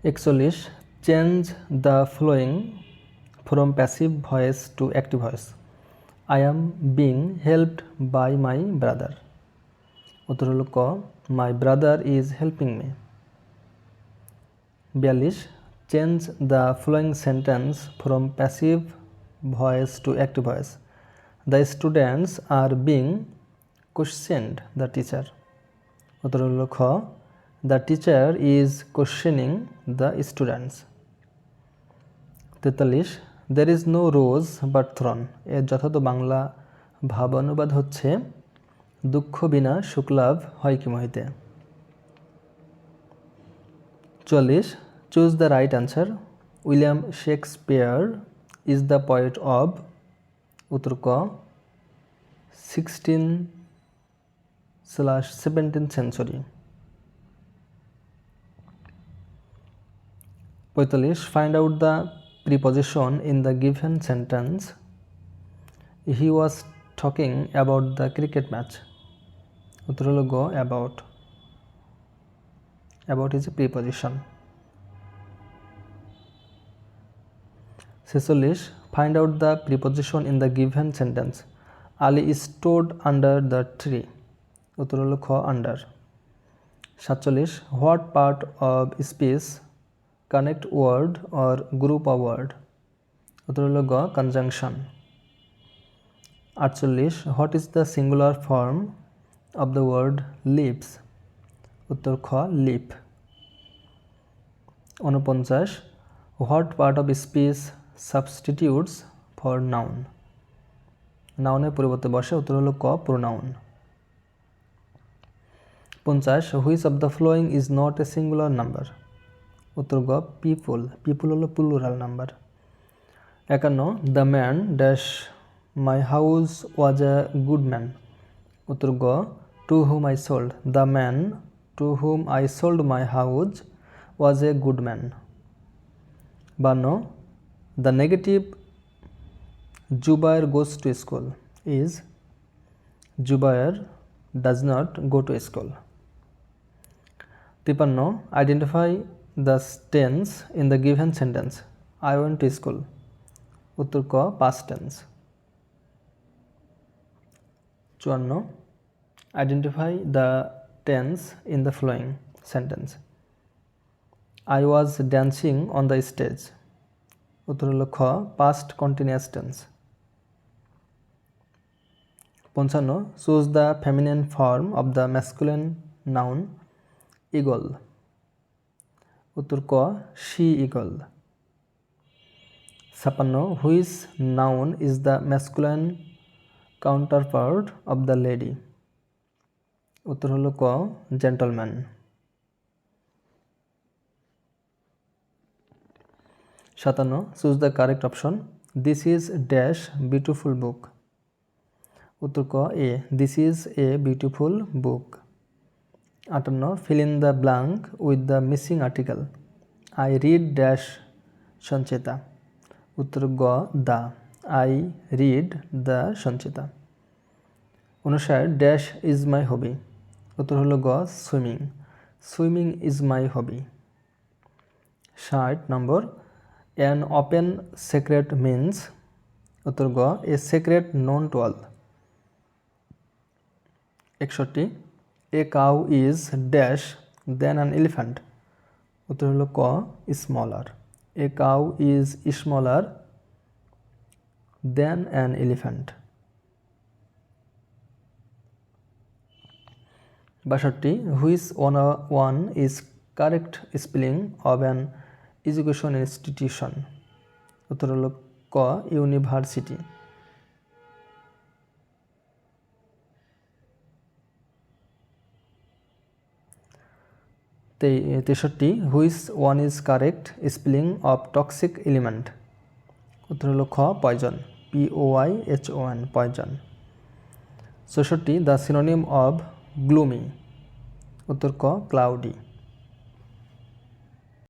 একচল্লিশ change the following from passive voice to active voice I am being helped by my brother উত্তর হলো ক my brother is helping me বিয়াল্লিশ change the following sentence from passive voice to active voice the students are being questioned the teacher উত্তর হলো খ the teacher is questioning the students তেতাল্লিশ there is no rose but thorn এর যথার্থ বাংলা ভাব অনুবাদ হচ্ছে, দুঃখ বিনা সুখলাভ হয় কি মহিতে? চল্লিশ choose the right answer William Shakespeare is the poet of উত্তর ক সিক্সটিন স্ল্যাশ সেভেন্টিন সেঞ্চুরি পঁয়তাল্লিশ find out the preposition in the given sentence he was talking about the cricket match উত্তর হলো গো about about is a preposition ছেচল্লিশ find out the preposition in the given sentence Ali stood under the tree উত্তর হলো খ under সাতচল্লিশ what part of speech connect word or group of word উত্তর হলো গ কনজাংশন আটচল্লিশ what is the singular form of the word leaps উত্তর খ লিপ উনপঞ্চাশ what part of speech substitutes for noun নাউনের পরিবর্তে বসে, উত্তর হলো ক প্রোনাউন পঞ্চাশ which of the following is not a singular number উত্তর গ পিপুল পিপুল হলো প্লুরাল নাম্বার একান্ন the man dash my house was a good man উত্তর গ to whom I sold the man to whom I sold my house was a good man বান্ন the negative Zubair goes to school is Zubair does not go to school তিপান্ন identify the tense in the given sentence I went to school উত্তর ক past tense চুয়ান্ন identify the tense in the following sentence I was dancing on the stage উত্তর হলো খ past continuous tense পঞ্চান্ন choose the feminine form of the masculine noun eagle উত্তর ক she eagle. ছাপান্ন which noun is the masculine counterpart of the lady? উত্তর হলো ক, জেন্টলম্যান। সাতান্ন, choose the correct option. This is dash beautiful book উত্তর ক, a this is a beautiful book আটান্ন fill in the blank with the missing article I read dash Sanchita উত্তর গ the I read the Sanchita অনুসার dash is my hobby উত্তর হলো গ swimming swimming is my hobby ষাট number an open secret means উত্তর গ a secret known to all একষট্টি a cow is dash than an elephant. উত্তর হলো ক, smaller. A cow is smaller than an elephant. বাষট্টি which one one is correct spelling of an education institution? উত্তর হলো ক, ইউনিভার্সিটি। তেষট্টি, which one is correct, spelling of toxic element. উত্তর হল খ, poison. P O I H O N, poison. চৌষট্টি the synonym of gloomy. উত্তর ক, ক্লাউডি।